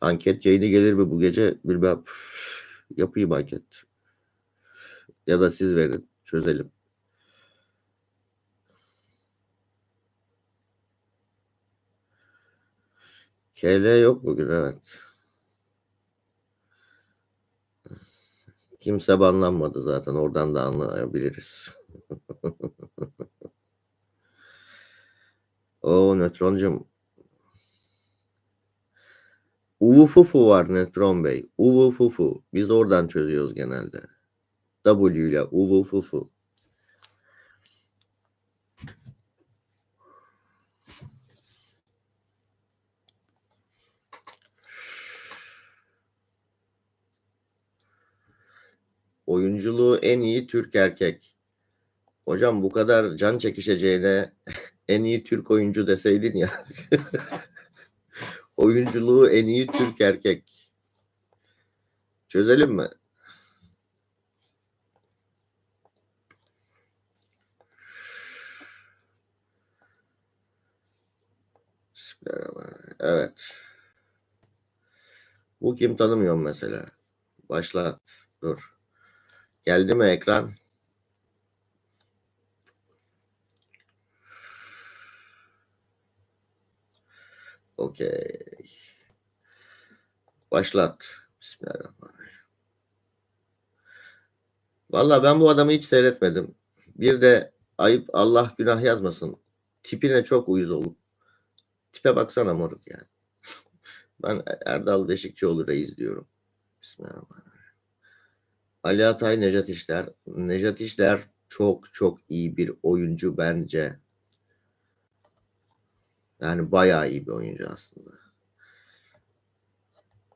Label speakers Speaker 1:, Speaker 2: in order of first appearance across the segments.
Speaker 1: Anket yayını gelir mi bu gece bilmem. Yapayım anket. Ya da siz verin çözelim. KL yok bugün evet. Kimse banlanmadı zaten oradan da anlayabiliriz. o nötroncum. Uvufufu var Netron Bey. Uvufufu. Biz oradan çözüyoruz genelde. W ile uvufufu. Oyunculuğu en iyi Türk erkek. Hocam bu kadar can çekişeceğine en iyi Türk oyuncu deseydin ya. Oyunculuğu en iyi Türk erkek. Çözelim mi? Evet. Bu kim tanımıyorum mesela. Başla. Dur. Geldi mi ekran? Okey. Başlat. Bismillahirrahmanirrahim. Valla ben bu adamı hiç seyretmedim. Bir de ayıp Allah günah yazmasın. Tipine çok uyuz olup. Tipe baksana moruk yani. Ben Erdal Beşikçioğlu reis diyorum. Bismillahirrahmanirrahim. Ali Atay, Necat İşler. Necat İşler çok çok iyi bir oyuncu bence. Yani bayağı iyi bir oyuncu aslında.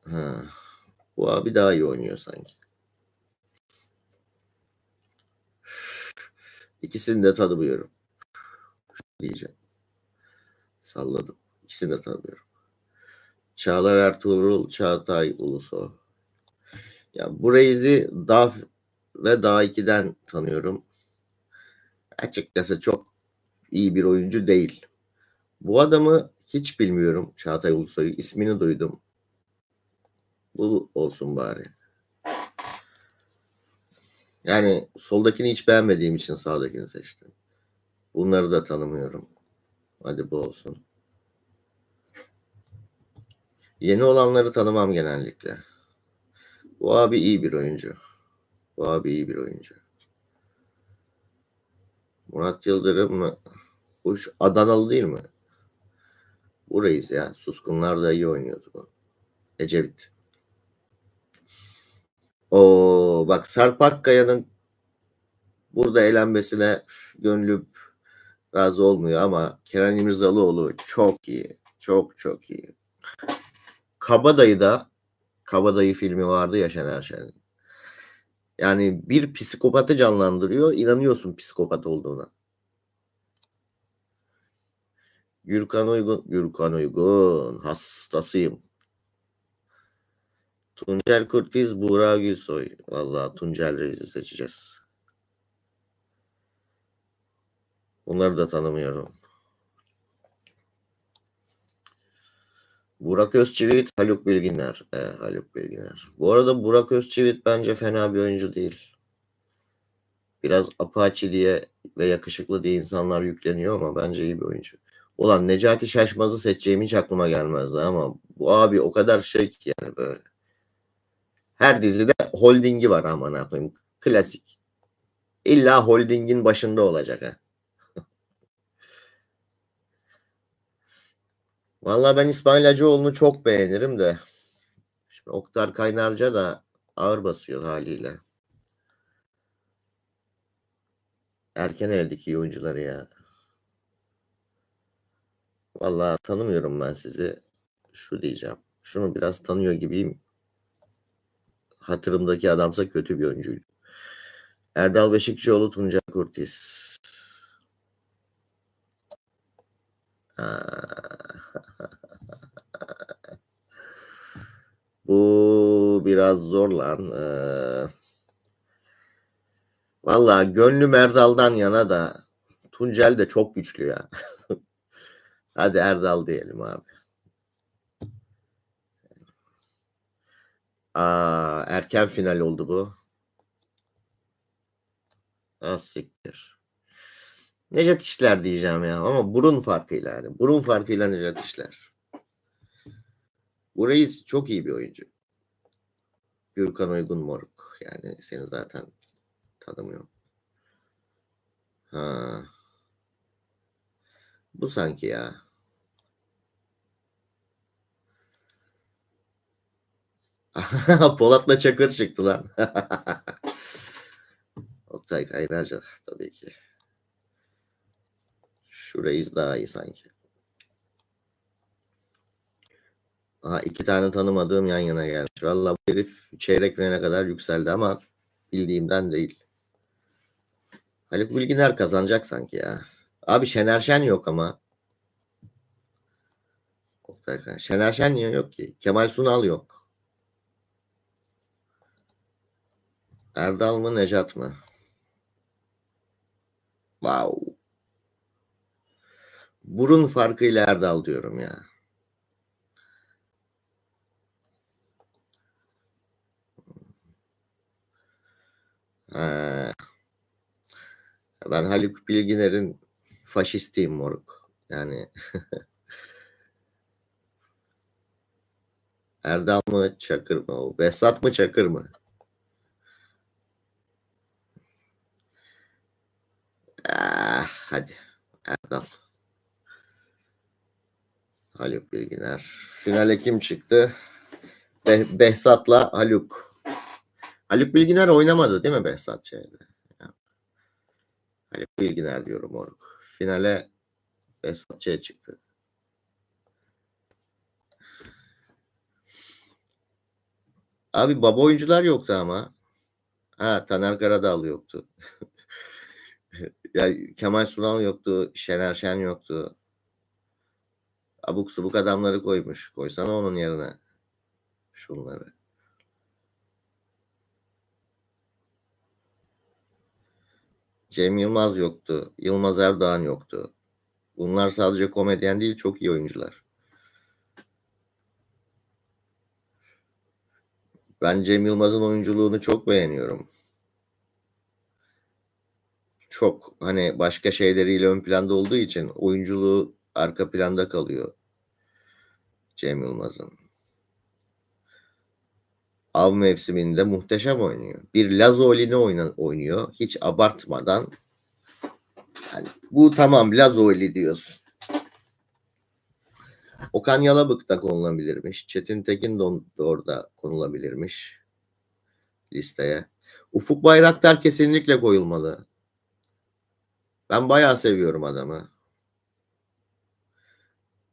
Speaker 1: Ha. Bu abi daha iyi oynuyor sanki. İkisini de tanımıyorum. Diyeceğim. Salladım. İkisini de tanımıyorum. Çağlar Ertuğrul, Çağatay Ulusoy. Ya bu Reis'i DAF ve DA 2'den tanıyorum. Açıkçası çok iyi bir oyuncu değil. Bu adamı hiç bilmiyorum Çağatay Ulusoy'u. ismini duydum. Bu olsun bari. Yani soldakini hiç beğenmediğim için sağdakini seçtim. Bunları da tanımıyorum. Hadi bu olsun. Yeni olanları tanımam genellikle. Bu abi iyi bir oyuncu. Bu abi iyi bir oyuncu. Murat Yıldırım mı? Bu Adanalı değil mi? Bu reis ya. Suskunlar da iyi oynuyordu bu. Ecevit. O bak Sarp Akkaya'nın burada elenmesine gönlüm razı olmuyor ama Kenan İmirzalıoğlu çok iyi. Çok çok iyi. Kabadayı da Kabadayı filmi vardı ya Şener Şen'in. Yani bir psikopatı canlandırıyor. inanıyorsun psikopat olduğuna. Gürkan Uygun, Gürkan Uygun hastasıyım. Tuncel Kurtiz, Buğra Gülsoy. Vallahi Tuncel Reis'i seçeceğiz. Bunları da tanımıyorum. Burak Özçivit, Haluk Bilginer. E, Haluk Bilginer. Bu arada Burak Özçivit bence fena bir oyuncu değil. Biraz apaçi diye ve yakışıklı diye insanlar yükleniyor ama bence iyi bir oyuncu. Ulan Necati Şaşmaz'ı seçeceğim hiç aklıma gelmezdi ama bu abi o kadar şey ki yani böyle. Her dizide holdingi var aman koyayım. Klasik. İlla holdingin başında olacak ha. Vallahi ben İsmail Hacıoğlu'nu çok beğenirim de. Şimdi Oktar Kaynarca da ağır basıyor haliyle. Erken eldeki oyuncuları ya. Vallahi tanımıyorum ben sizi. Şu diyeceğim. Şunu biraz tanıyor gibiyim. Hatırımdaki adamsa kötü bir oyuncuydu. Erdal Beşikçioğlu, Tuncay Kurtiz. Bu biraz zor lan. Ee, Valla gönlüm Erdal'dan yana da Tuncel de çok güçlü ya. Hadi Erdal diyelim abi. Aa, erken final oldu bu. Ah siktir. Nejat İşler diyeceğim ya ama burun farkıyla yani. Burun farkıyla Nejat İşler. Bu reis çok iyi bir oyuncu. Gürkan Uygun Moruk. Yani seni zaten tanımıyorum. Ha. Bu sanki ya. Polat'la Çakır çıktı lan. Oktay Kaynarca tabii ki. Şu reis daha iyi sanki. Aha iki tane tanımadığım yan yana gelmiş. Vallahi bu herif çeyrek finale kadar yükseldi ama bildiğimden değil. Haluk Bilginer kazanacak sanki ya. Abi Şener Şen yok ama. Şener Şen niye yok ki? Kemal Sunal yok. Erdal mı Necat mı? Wow. Burun farkıyla Erdal diyorum ya. Ha. Ben Haluk Bilginer'in faşistiyim moruk. Yani Erdal mı Çakır mı o? Behzat mı Çakır mı? Ah, hadi Erdal. Haluk Bilginer. Finale kim çıktı? Be- Behzat'la Haluk. Haluk Bilginer oynamadı değil mi Behzat şeyde? Haluk Bilginer diyorum moruk. Finale Behzat Ç çıktı. Abi baba oyuncular yoktu ama. Ha Taner Karadağlı yoktu. ya Kemal Sunal yoktu. Şener Şen yoktu. Abuk subuk adamları koymuş. Koysana onun yerine. Şunları. Cem Yılmaz yoktu. Yılmaz Erdoğan yoktu. Bunlar sadece komedyen değil çok iyi oyuncular. Ben Cem Yılmaz'ın oyunculuğunu çok beğeniyorum. Çok hani başka şeyleriyle ön planda olduğu için oyunculuğu arka planda kalıyor. Cem Yılmaz'ın. Av mevsiminde muhteşem oynuyor. Bir Lazoli'ni oynuyor. Hiç abartmadan. Yani bu tamam Lazoli diyorsun. Okan Yalabık da konulabilirmiş. Çetin Tekin de orada konulabilirmiş listeye. Ufuk Bayraktar kesinlikle koyulmalı. Ben bayağı seviyorum adamı.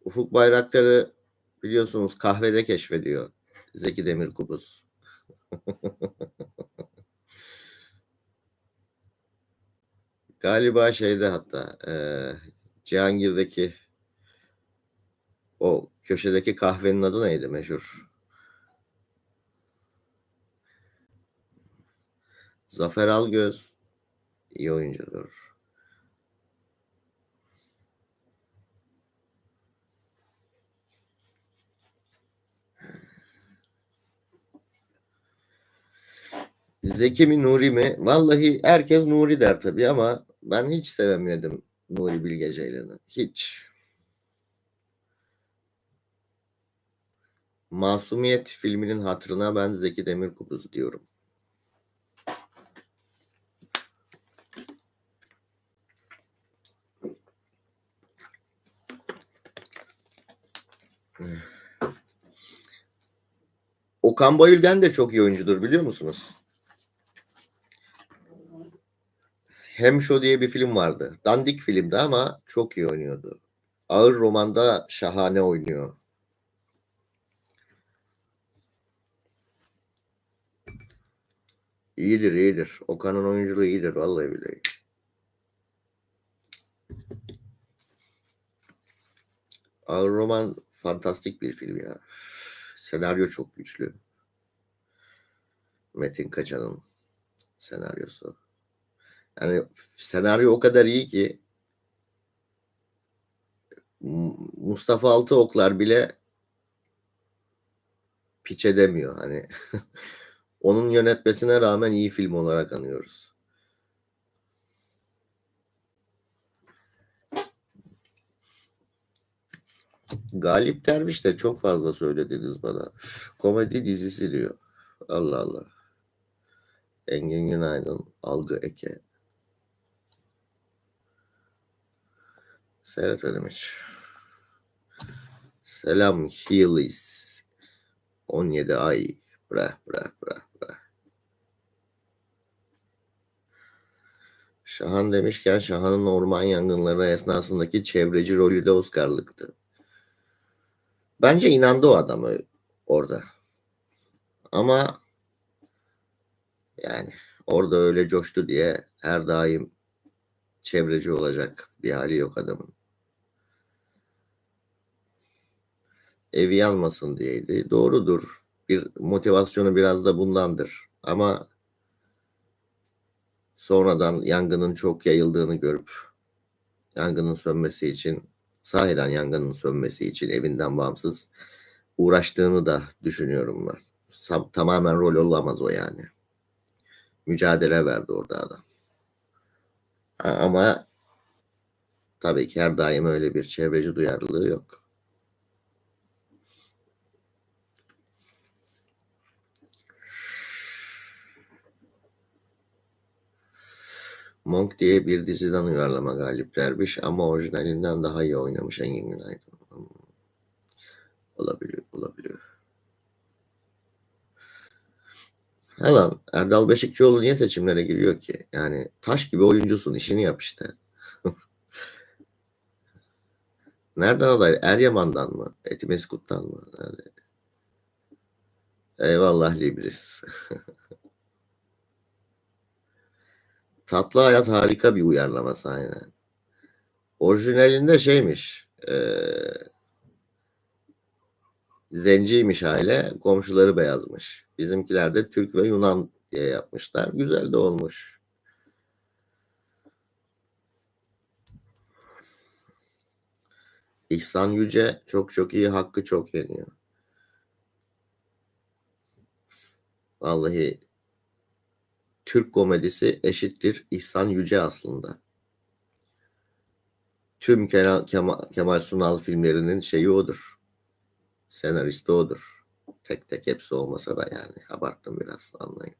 Speaker 1: Ufuk Bayraktar'ı biliyorsunuz kahvede keşfediyor. Zeki Demirkubuz. Galiba şeyde hatta eee, Cihangir'deki o köşedeki kahvenin adı neydi meşhur? Zafer Algöz iyi oyuncudur. Zeki mi Nuri mi? Vallahi herkes Nuri der tabii ama ben hiç sevemiyordum Nuri Bilge Ceylan'ı. Hiç. Masumiyet filminin hatırına ben Zeki Demirkubuz diyorum. Okan Bayülgen de çok iyi oyuncudur biliyor musunuz? Hemşo diye bir film vardı. Dandik filmdi ama çok iyi oynuyordu. Ağır romanda şahane oynuyor. İyidir iyidir. Okan'ın oyunculuğu iyidir vallahi billahi. Ağır roman fantastik bir film ya. Senaryo çok güçlü. Metin Kaçan'ın senaryosu. Yani senaryo o kadar iyi ki Mustafa Altıoklar bile piç edemiyor hani. Onun yönetmesine rağmen iyi film olarak anıyoruz. Galip Derviş de çok fazla söylediniz bana. Komedi dizisi diyor. Allah Allah. Engin Günaydın, Algı Eke. Seyretmedim. Selam Heelys. 17 ay. Brah brah brah brah. Şahan demişken Şahan'ın orman yangınları esnasındaki çevreci rolü de Oscar'lıktı. Bence inandı o adamı orada. Ama yani orada öyle coştu diye her daim çevreci olacak bir hali yok adamın. Evi yanmasın diyeydi. Doğrudur. Bir motivasyonu biraz da bundandır. Ama sonradan yangının çok yayıldığını görüp yangının sönmesi için sahiden yangının sönmesi için evinden bağımsız uğraştığını da düşünüyorum ben. Tamamen rol olamaz o yani. Mücadele verdi orada adam. Ama tabii ki her daim öyle bir çevreci duyarlılığı yok. Monk diye bir diziden uyarlama Galip Derviş ama orijinalinden daha iyi oynamış Engin Günaydın. Hmm. Olabiliyor, olabiliyor. He lan Erdal Beşikçioğlu niye seçimlere giriyor ki? Yani taş gibi oyuncusun işini yap işte. Nereden aday? Eryaman'dan mı? Etimeskut'tan mı? Nerede? Eyvallah Libris. Tatlı Hayat harika bir uyarlaması aynen. Orijinalinde şeymiş. eee, zenciymiş aile. Komşuları beyazmış. Bizimkiler de Türk ve Yunan diye yapmışlar. Güzel de olmuş. İhsan Yüce çok çok iyi. Hakkı çok yeniyor. Vallahi Türk komedisi eşittir İhsan Yüce aslında. Tüm Kemal, Kemal, Sunal filmlerinin şeyi odur. Senaristi odur. Tek tek hepsi olmasa da yani abarttım biraz anlayın.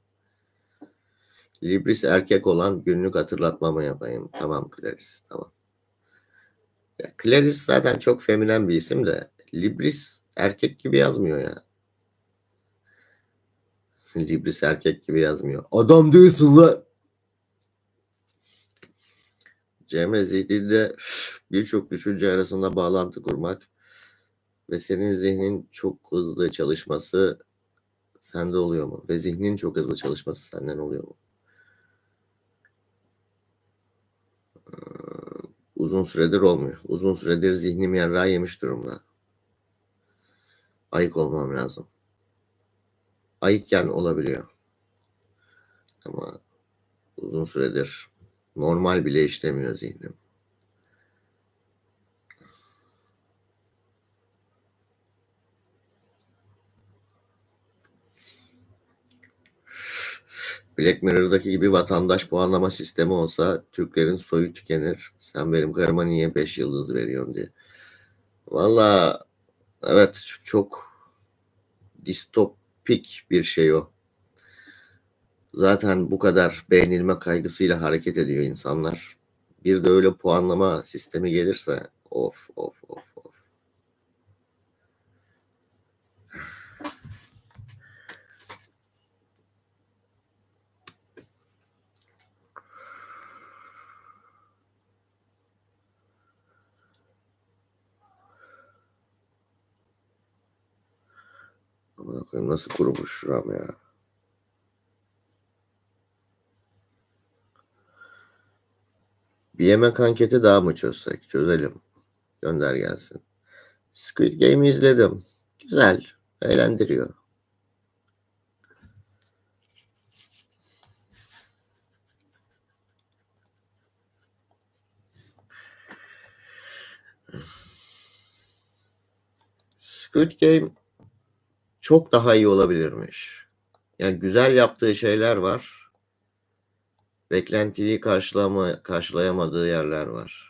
Speaker 1: Libris erkek olan günlük hatırlatmamı yapayım. Tamam Clarice tamam. Ya Clarice zaten çok feminen bir isim de Libris erkek gibi yazmıyor ya. Libris erkek gibi yazmıyor. Adam değilsin lan. Cemre zihninde birçok düşünce arasında bağlantı kurmak ve senin zihnin çok hızlı çalışması sende oluyor mu? Ve zihnin çok hızlı çalışması senden oluyor mu? Ee, Uzun süredir olmuyor. Uzun süredir zihnim yarrağı yemiş durumda. Ayık olmam lazım. Ayıkken olabiliyor. Ama uzun süredir normal bile işlemiyor zihnim. Black Mirror'daki gibi vatandaş puanlama sistemi olsa Türklerin soyu tükenir. Sen benim karıma niye 5 yıldız veriyorsun diye. Valla evet çok distopik bir şey o. Zaten bu kadar beğenilme kaygısıyla hareket ediyor insanlar. Bir de öyle puanlama sistemi gelirse of of of of. Nasıl kurumuş şuram ya. Bir yemek anketi daha mı çözsek? Çözelim. Gönder gelsin. Squid Game'i izledim. Güzel. Eğlendiriyor. Squid Game çok daha iyi olabilirmiş. Yani güzel yaptığı şeyler var. Beklentiyi karşılama karşılayamadığı yerler var.